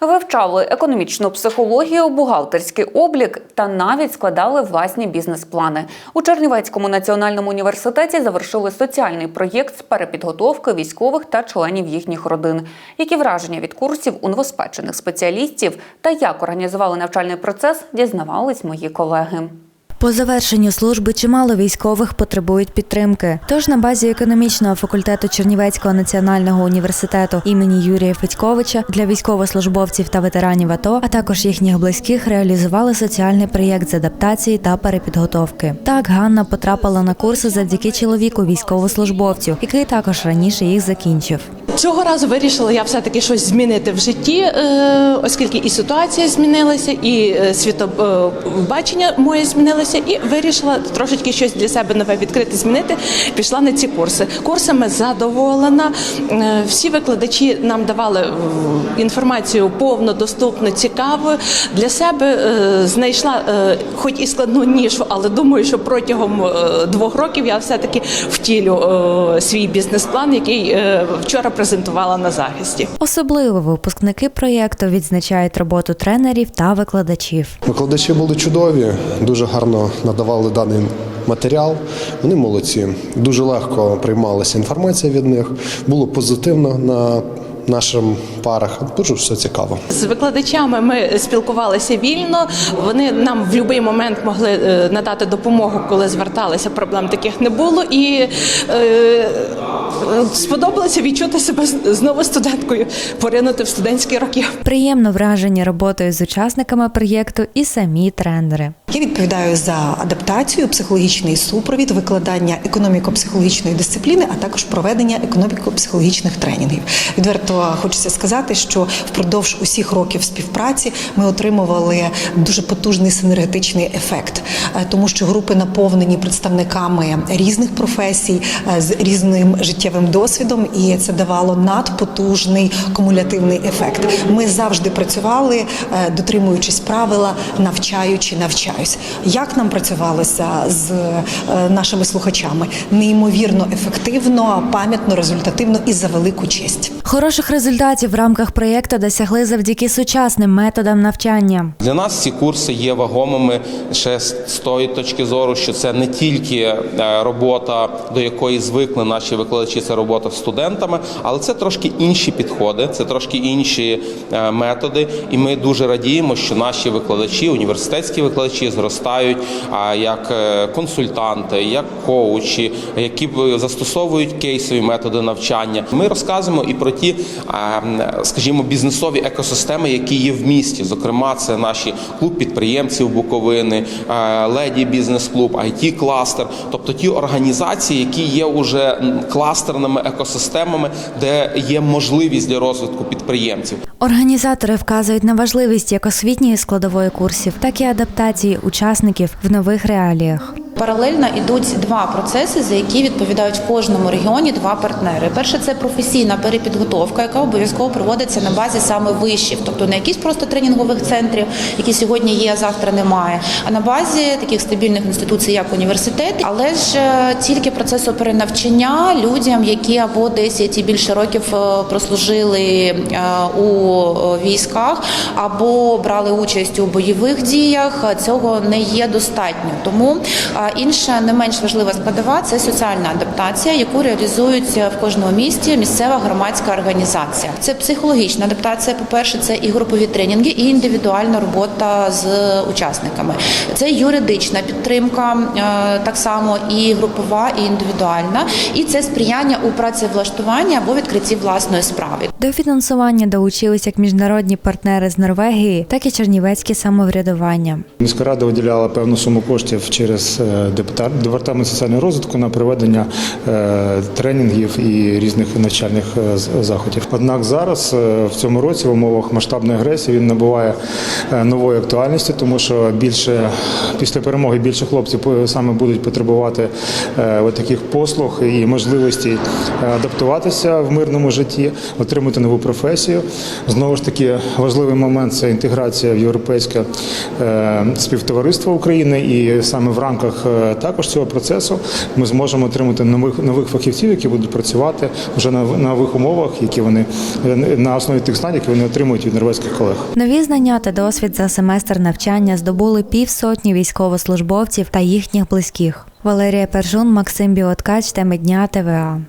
Вивчали економічну психологію, бухгалтерський облік та навіть складали власні бізнес-плани. У Чернівецькому національному університеті завершили соціальний проєкт з перепідготовки військових та членів їхніх родин. Які враження від курсів у новоспечених спеціалістів та як організували навчальний процес, дізнавались мої колеги. По завершенню служби чимало військових потребують підтримки. Тож на базі економічного факультету Чернівецького національного університету імені Юрія Федьковича для військовослужбовців та ветеранів АТО, а також їхніх близьких, реалізували соціальний проєкт з адаптації та перепідготовки. Так Ганна потрапила на курси завдяки чоловіку військовослужбовцю, який також раніше їх закінчив. Цього разу вирішила я все-таки щось змінити в житті, е, оскільки і ситуація змінилася, і е, світобачення моє змінилося, і вирішила трошечки щось для себе нове відкрити, змінити. Пішла на ці курси. Курсами задоволена. Е, Всі викладачі нам давали е, інформацію повно, доступно, цікаво. Для себе е, знайшла, е, хоч і складну нішу, але думаю, що протягом е, двох років я все-таки втілю е, свій бізнес-план, який е, вчора презентувала на захисті. Особливо випускники проєкту відзначають роботу тренерів та викладачів. Викладачі були чудові, дуже гарно надавали даний матеріал. Вони молодці. Дуже легко приймалася інформація від них. Було позитивно на наших парах. Дуже все цікаво. З викладачами ми спілкувалися вільно. Вони нам в будь-який момент могли е, надати допомогу, коли зверталися. Проблем таких не було. І е, сподобалося відчути себе знову студенткою, поринути в студентські роки. Приємно вражені роботою з учасниками проєкту і самі тренери. Я відповідаю за адаптацію, психологічний супровід, викладання економіко-психологічної дисципліни, а також проведення економіко-психологічних тренінгів. Відверто хочеться сказати, що впродовж усіх років співпраці ми отримували дуже потужний синергетичний ефект, Е, тому що групи наповнені представниками різних професій е, з різним життєвим досвідом, і це давало надпотужний кумулятивний ефект. Ми завжди працювали, е, дотримуючись правила, навчаючи, навчаюсь. Як нам працювалося з нашими слухачами? Неймовірно ефективно, пам'ятно, результативно і за велику честь. Хороших результатів в рамках проєкту досягли завдяки сучасним методам навчання. Для нас ці курси є вагомими ще з тої точки зору, що це не тільки е, робота, до якої звикли наші викладачі, це робота з студентами, але це трошки інші підходи, це трошки інші е, методи. І ми дуже радіємо, що наші викладачі, університетські викладачі, зростають як е, консультанти, як коучі, які застосовують кейсові методи навчання. Ми розказуємо і про ті, скажімо, бізнесові екосистеми, які є в місті. Зокрема, це наші клуб підприємців Буковини, леді бізнес-клуб, it кластер тобто ті організації, які є уже кластерними екосистемами, де є можливість для розвитку підприємців. Організатори вказують на важливість як освітньої складової курсів, так і адаптації учасників в нових реаліях. Паралельно йдуть два процеси, за які відповідають в кожному регіоні два партнери. Перше це професійна перепідготовка, яка обов'язково проводиться на базі саме вишів, тобто не якісь просто тренінгових центрів, які сьогодні є, а завтра немає, а на базі таких стабільних інституцій, як університети, але ж е, тільки процесу перенавчання людям, які або 10 і більше років е, прослужили е, у військах, або брали участь у бойових діях, цього не є достатньо. Тому інша не менш важлива складова це соціальна адаптація, яку реалізують в кожному місті місцева громадська організація. Це психологічна адаптація. По перше, це і групові тренінги, і індивідуальна робота з учасниками. Це юридична підтримка, е, так само і групова, і індивідуальна, і це сприяння у працевлаштуванні або відкритті власної справи. До фінансування долучились як міжнародні партнери з Норвегії, так і чернівецьке самоврядування. Міська рада виділяла певну суму коштів через е, департамент соціального розвитку на проведення е, тренінгів і різних навчальних е, заходів. Однак зараз е, в цьому році в умовах масштабної агресії він набуває нової актуальності, тому що більше після перемоги більше хлопців саме будуть потребувати от таких послуг і можливості адаптуватися в мирному житті, отримати нову професію. Знову ж таки, важливий момент це інтеграція в європейське співтовариство України, і саме в рамках також цього процесу ми зможемо отримати нових нових фахівців, які будуть працювати вже на нових умовах, які вони е, на основі тих знань, які вони отримують від норвезьких колег. Нові знання та досвід за семестр навчання здобули півсотні військовослужбовців та їхніх близьких. Валерія Пержун, Максим Біоткач, теми дня ТВА.